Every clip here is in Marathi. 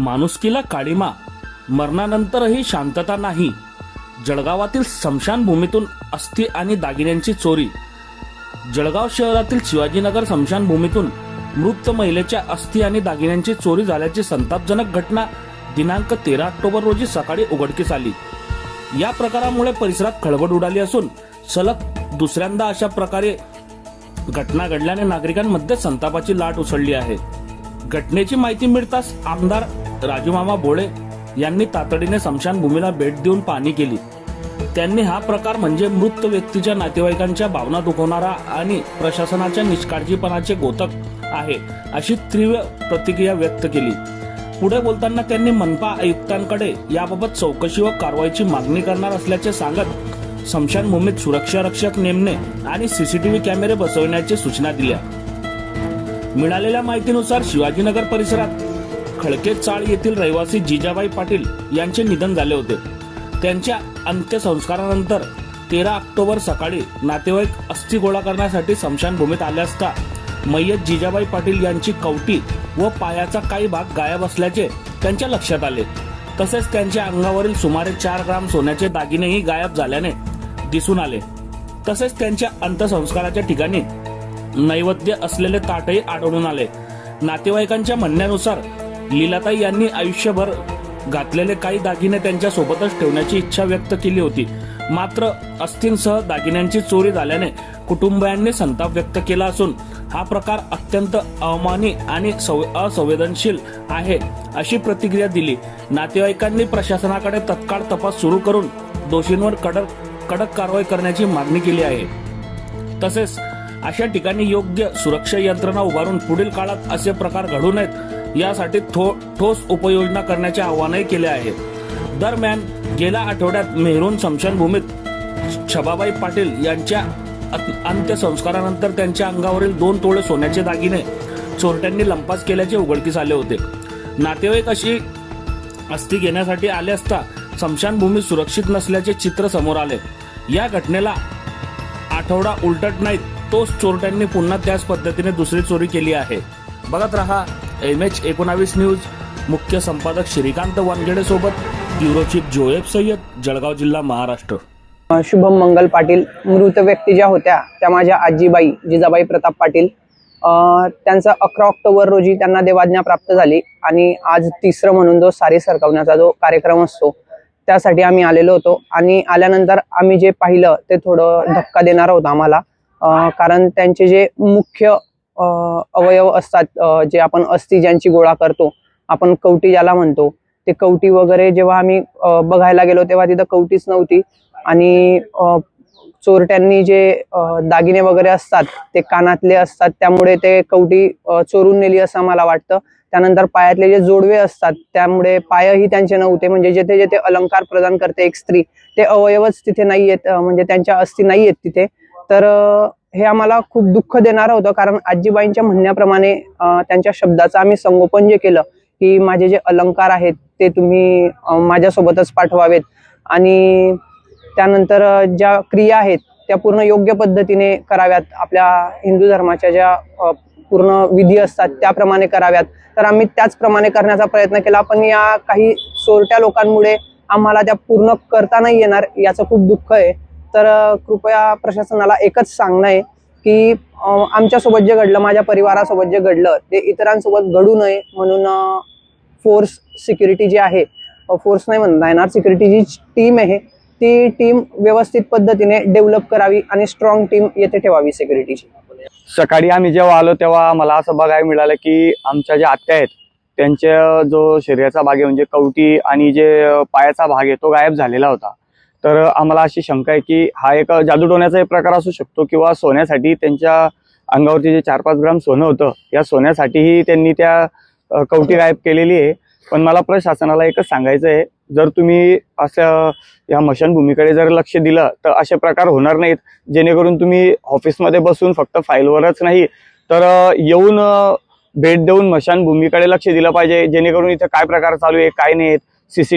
माणुसकीला काळीमा मरणानंतरही शांतता नाही. जळगावातील स्मशानभूमीतून अस्थि आणि दागिन्यांची चोरी. जळगाव शहरातील शिवाजीनगर स्मशानभूमीतून मृत महिलेच्या अस्थि आणि दागिन्यांची चोरी झाल्याची संतापजनक घटना दिनांक तेरा ऑक्टोबर रोजी सकाळी उघडकीस आली. या प्रकारामुळे परिसरात खळबळ उडाली असून सलग दुसऱ्यांदा अशा प्रकारे घटना घडल्याने नागरिकांमध्ये संतापाची लाट उसळली आहे. घटनेची माहिती मिळताच आमदार राजूमामा बोळे यांनी तातडीने स्मशानभूमीला भेट देऊन पाहणी केली. त्यांनी हा प्रकार म्हणजे मृत व्यक्तीच्या नातेवाईकांच्या भावना दुखवणारा आणि प्रशासनाच्या निष्काळजीपणाचे गोतक आहे अशी तीव्र प्रतिक्रिया व्यक्त केली. पुढे बोलताना त्यांनी मनपा आयुक्तांकडे याबाबत चौकशी व कारवाईची मागणी करणार असल्याचे सांगत स्मशानभूमीत सुरक्षा रक्षक नेमणे आणि सीसीटीव्ही कॅमेरे बसवण्याची सूचना दिल्या. मिळालेल्या माहितीनुसार शिवाजीनगर परिसरात खळके चाळ येथील रहिवासी जिजाबाई पाटील यांचे निधन झाले होते. त्यांच्या अंत्यसंस्कारानंतर तेरा ऑक्टोबर सकाळी नातेवाईक अस्थि गोळा करण्यासाठी स्मशानभूमीत आले असता मय्यत जिजाबाई पाटील यांची कवटी व पायाचा काही भाग गायब असल्याचे त्यांच्या लक्षात आले. तसेच त्यांच्या अंगावरील सुमारे चार ग्राम सोन्याचे दागिनेही गायब झाल्याने दिसून आले. तसेच त्यांच्या अंत्यसंस्काराच्या ठिकाणी नैवेद्य असलेले ताटही आढळून आले. नातेवाईकांच्या म्हणण्यानुसार लीलाताई यांनी आयुष्यभर घातलेले काही दागिने त्यांच्या सोबतच ठेवण्याची इच्छा व्यक्त केली होती. मात्र अस्थींसह दागिन्यांची चोरी झाल्याने कुटुंबियांनी संताप व्यक्त केला असून हा प्रकार अत्यंत अवमानी आणि असंवेदनशील आहे अशी प्रतिक्रिया दिली. नातेवाईकांनी प्रशासनाकडे तत्काळ तपास सुरू करून दोषींवर कडक कडक कारवाई करण्याची मागणी केली आहे. तसेच अशा ठिकाणी योग्य सुरक्षा यंत्रणा उभारून पुढील काळात असे प्रकार घडू नयेत यासाठी थो ठोस उपाययोजना करण्याचे आवाहनही केले आहे. दरम्यान गेल्या आठवड्यात मेहरून स्मशानभूमीत छबाबाई पाटील यांच्या अंत्यसंस्कारानंतर त्यांच्या अंगावरील दोन तोळे सोन्याचे दागिने चोरट्यांनी लंपास केल्याचे उघडकीस आले होते. नातेवाईक अशी अस्थि घेण्यासाठी आले असता स्मशानभूमी सुरक्षित नसल्याचे चित्र समोर आले. या घटनेला आठवडा उलटत नाहीत तोच चोरट्यांनी पुन्हा त्याच पद्धतीने दुसरी चोरी केली आहे. बघत रहा एम एच एकोणावीस न्यूज मुख्य संपादक श्रीकांत वानखेडे सोबत ब्युरो चीफ जोएब सय्यद जळगाव जिल्हा महाराष्ट्र. शुभम मंगल पाटील मृत व्यक्ती ज्या होत्या त्या माझ्या आजीबाई जिजाबाई प्रताप पाटील. त्यांचा अकरा ऑक्टोबर रोजी त्यांना देवाज्ञा प्राप्त झाली आणि आज तिसरं म्हणून जो सारी सरकवण्याचा जो कार्यक्रम असतो त्यासाठी आम्ही आलेलो होतो. आणि आल्यानंतर आम्ही जे पाहिलं ते थोडं धक्का देणार होतं आम्हाला. कारण त्यांचे जे मुख्य अवयव असतात जे आपण अस्थि ज्यांची गोळा करतो आपण कवटी ज्याला म्हणतो ते कवटी वगैरे जेव्हा आम्ही बघायला गेलो तेव्हा तिथं कवटीच नव्हती. आणि चोरट्यांनी जे दागिने वगैरे असतात ते कानातले असतात त्यामुळे ते कवटी चोरून नेली असं मला वाटतं. त्यानंतर पायातले जे जोडवे असतात त्यामुळे पायही त्यांचे नव्हते. म्हणजे जेथे जेथे अलंकार प्रदान करते एक स्त्री ते अवयवच तिथे नाही म्हणजे त्यांच्या अस्थि नाही आहेत तिथे. तर हे आम्हाला खूप दुःख देणारं होतं कारण आजीबाईंच्या म्हणण्याप्रमाणे त्यांच्या शब्दाचं आम्ही संगोपन जे केलं की माझे जे अलंकार आहेत ते तुम्ही माझ्यासोबतच पाठवावेत. आणि त्यानंतर ज्या क्रिया आहेत त्या पूर्ण योग्य पद्धतीने कराव्यात. आपल्या हिंदू धर्माच्या ज्या पूर्ण विधी असतात त्याप्रमाणे कराव्यात. तर आम्ही त्याचप्रमाणे करण्याचा प्रयत्न केला पण या काही चोरट्या लोकांमुळे आम्हाला त्या पूर्ण करता नाही येणार याचं खूप दुःख आहे. तर कृपया प्रशासनाला एकच सांगणं आहे की आमच्यासोबत जे घडलं माझ्या परिवारासोबत जे घडलं ते इतरांसोबत घडू नये म्हणून फोर्स सिक्युरिटी जी आहे फोर्स नाही म्हणता येणार सिक्युरिटी जी टीम आहे ती टीम व्यवस्थित पद्धतीने डेव्हलप करावी आणि स्ट्रॉंग टीम येथे ठेवावी सिक्युरिटीची. सकाळी आम्ही जेव्हा आलो तेव्हा मला असं बघायला मिळालं की आमच्या ज्या आत्या आहेत त्यांच्या जो शरीराचा भाग आहे म्हणजे कवटी आणि जे पायाचा भाग आहे तो गायब झालेला होता. तर आम्हाला अशी शंका आहे की हा एक जादूटोण्याचा एक प्रकार असू शकतो किंवा सोन्यासाठी त्यांच्या अंगावरती जे चार पाच ग्राम सोनं होतं या सोन्यासाठीही त्यांनी त्या कवटी गायब केलेली आहे. पण मला प्रशासनाला एकच सांगायचं आहे जर तुम्ही असं या मशानभूमीकडे जर लक्ष दिलं तर असे प्रकार होणार नाहीत. जेणेकरून तुम्ही ऑफिसमध्ये बसून फक्त फाईलवरच नाही तर येऊन भेट देऊन मशानभूमीकडे लक्ष दिलं पाहिजे. जेणेकरून इथं काय प्रकार चालू आहे काय नाही आहेत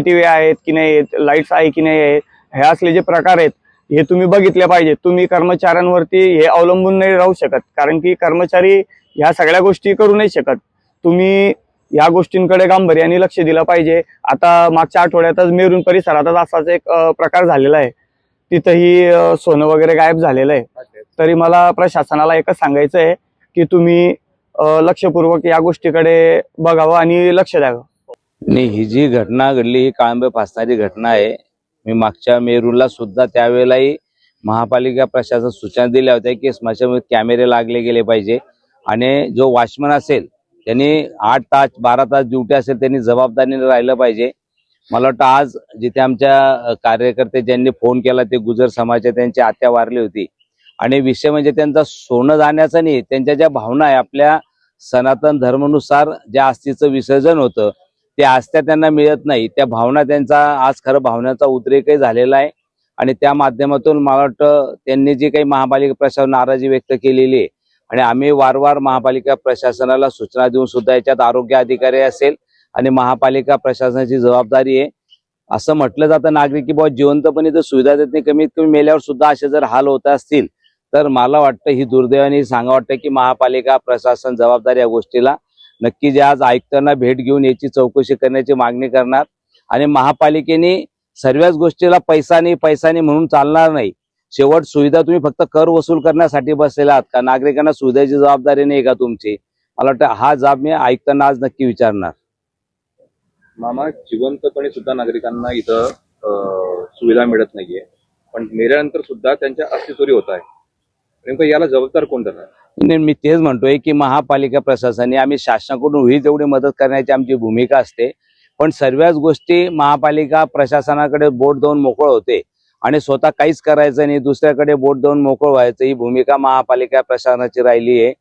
व्ही आहेत की नाही आहेत लाईट्स आहे की नाही आहेत हे असले जे प्रकार आहेत हे तुम्ही बघितले पाहिजे तुम्ही कर्मचाऱ्यांवरती हे अवलंबून नाही राहू शकत. कारण की कर्मचारी ह्या सगळ्या गोष्टी करू नाही शकत. तुम्ही या गोष्टींकडे गांभीर्याने लक्ष दिलं पाहिजे. आता मागच्या आठवड्यातच मेरून परिसरातच असाच एक प्रकार झालेला आहे. तिथंही सोनं वगैरे गायब झालेलं आहे. तरी मला प्रशासनाला एकच सांगायचं आहे की तुम्ही लक्षपूर्वक या गोष्टीकडे बघावं आणि लक्ष द्यावं. नाही ही जी घटना घडली ही काळंबे फासणारी घटना आहे मी मागच्या मेरूला सुद्धा त्यावेळेलाही महापालिका प्रशासन सूचना दिल्या होत्या की स्मशानभूमीत कॅमेरे लागले गेले पाहिजे. आणि जो वॉचमन असेल त्यांनी आठ तास बारा तास ड्युटी असेल त्यांनी जबाबदारीने राहिलं पाहिजे. मला वाटतं आज जिथे आमच्या कार्यकर्ते ज्यांनी फोन केला ते गुजर समाजाच्या त्यांची आत्या वारली होती. आणि विषय म्हणजे त्यांचा सोनं जाण्याचा नाही त्यांच्या ज्या भावना आहे आपल्या सनातन धर्मानुसार ज्या अस्थीचं विसर्जन होतं ते आस्था त्यांना मिळत नाही. त्या भावना त्यांचा आज खरं भावनाचा उद्रेकही झालेला आहे. आणि त्या माध्यमातून मला वाटतं त्यांनी जी काही महापालिका प्रशासन नाराजी व्यक्त केलेली आहे आणि आम्ही वारंवार महापालिका प्रशासनाला सूचना देऊन सुद्धा याच्यात आरोग्य अधिकारी असेल आणि महापालिका प्रशासनाची जबाबदारी आहे. असं म्हटलं जातं नागरिक की बाबा जिवंतपणे जर सुविधा देत नाही कमीत कमी मेल्यावर सुद्धा असे जर हाल होत असतील तर मला वाटतं ही दुर्दैवाने सांगा वाटतं की महापालिका प्रशासन जबाबदारी या गोष्टीला नक्की जे आज आयुक्तांना भेट घेऊन याची चौकशी करण्याची मागणी करणार. आणि महापालिकेने सर्वच गोष्टीला पैसा नाही पैसा नाही म्हणून चालणार नाही. शेवट सुविधा तुम्ही फक्त कर वसूल करण्यासाठी बसलेला आहात का? नागरिकांना सुविधेची जबाबदारी नाही का तुमची? मला वाटतं हा जाब मी आयुक्तांना आज नक्की विचारणार. मामा जिवंतपणे सुद्धा नागरिकांना इथं सुविधा मिळत नाहीये. पण मेल्यानंतर सुद्धा त्यांच्या अस्तित्वरी होत आहे. नेमकं याला जबाबदार कोण धरणार? म्हणजे मी तेच म्हणतोय की महापालिका प्रशासनाने आम्ही शासनाकडून होईल तेवढी मदत करण्याची आमची भूमिका असते. पण सर्वच गोष्टी महापालिका प्रशासनाकडे बोट देऊन मोकळ होते. आणि स्वतः काहीच करायचं नाही दुसऱ्याकडे बोट देऊन मोकळ व्हायचं ही भूमिका महापालिका प्रशासनाची राहिली आहे.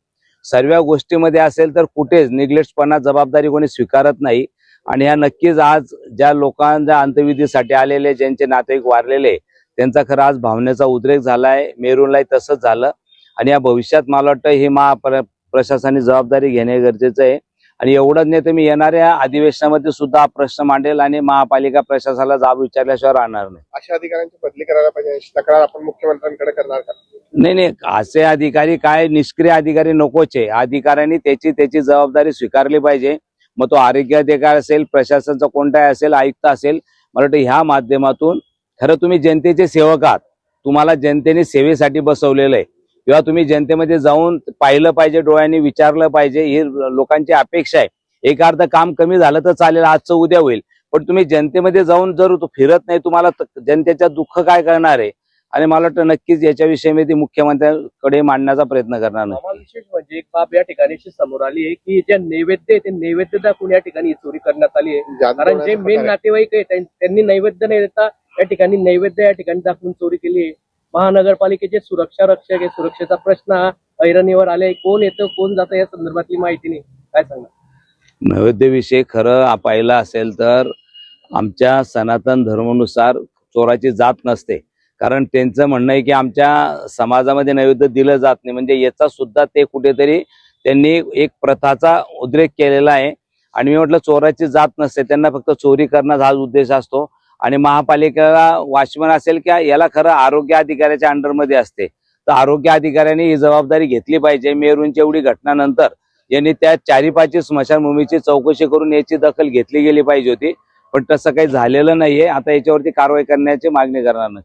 सर्व गोष्टीमध्ये असेल तर कुठेच निग्लेक्टपणा जबाबदारी कोणी स्वीकारत नाही. आणि ह्या नक्कीच आज ज्या लोकांच्या अंत्यविधीसाठी आलेले ज्यांचे नातेवाईक वारलेले त्यांचा खरं आज भावनेचा उद्रेक झालाय. मेरूनलाही तसंच झालं. आणि या भविष्यात मला वाटतं ही महा प्रशासनाने जबाबदारी घेणे गरजेचं आहे. आणि एवढंच नाही तर मी येणाऱ्या अधिवेशनामध्ये सुद्धा हा प्रश्न मांडेल आणि महापालिका प्रशासनाला जाब विचारल्याशिवाय राहणार नाही. अशा अधिकाऱ्यांची बदली करायला पाहिजे तक्रार आपण मुख्यमंत्र्यांकडे करणार का? नाही नाही असे अधिकारी काय निष्क्रिय अधिकारी नकोच. आहे अधिकाऱ्यांनी त्याची त्याची जबाबदारी स्वीकारली पाहिजे. मग तो आरोग्य अधिकारी असेल प्रशासनचा कोणताही असेल आयुक्त असेल मला वाटतं ह्या माध्यमातून खरं तुम्ही जनतेचे सेवक आहात. तुम्हाला जनतेने सेवेसाठी बसवलेलं आहे. किंवा तुम्ही जनतेमध्ये जाऊन पाहिलं पाहिजे डोळ्यांनी विचारलं पाहिजे ही लोकांची अपेक्षा आहे. एक अर्ध काम कमी झालं तर चालेल आजचं उद्या होईल. पण तुम्ही जनतेमध्ये जाऊन जर तो फिरत नाही तुम्हाला जनतेच्या दुःख काय करणार आहे? आणि मला वाटतं नक्कीच याच्याविषयी मी ती मुख्यमंत्र्यांकडे मांडण्याचा प्रयत्न करणार नाही. विशेष म्हणजे एक बाब या ठिकाणी अशी समोर आली आहे की जे नैवेद्य आहे ते नैवेद्य दाखवून या ठिकाणी चोरी करण्यात आली आहे. कारण जे मेन. नातेवाईक आहे त्यां- त्यांनी नैवेद्य नाही देता या ठिकाणी नैवेद्य या ठिकाणी दाखवून चोरी केली आहे. महानगरपालिकेचे सुरक्षा रक्षक आहे सुरक्षेचा प्रश्न हा ऐरणीवर आले. कोण येतं कोण जातं या संदर्भातली माहिती नाही. काय सांगा नैवेद्यविषयी खरं पाहिलं असेल तर आमच्या सनातन धर्मानुसार चोराची जात नसते. कारण त्यांचं म्हणणं आहे की आमच्या समाजामध्ये नैवेद्य दिलं जात नाही. म्हणजे याचा सुद्धा ते कुठेतरी त्यांनी एक प्रथाचा उद्रेक केलेला आहे. आणि मी म्हटलं चोराची जात नसते. त्यांना फक्त चोरी करण्याचा हाच उद्देश असतो. आणि महापालिका वॉचमन असेल किंवा याला खरं आरोग्य अधिकाऱ्याच्या अंडरमध्ये असते. तर आरोग्य अधिकाऱ्यांनी ही जबाबदारी घेतली पाहिजे. मेरूंची एवढी घटनानंतर यांनी त्या चारी पाची स्मशानभूमीची चौकशी करून याची दखल घेतली गेली पाहिजे होती. पण तसं काही झालेलं नाहीये. आता याच्यावरती कारवाई करण्याची मागणी करणार नाही.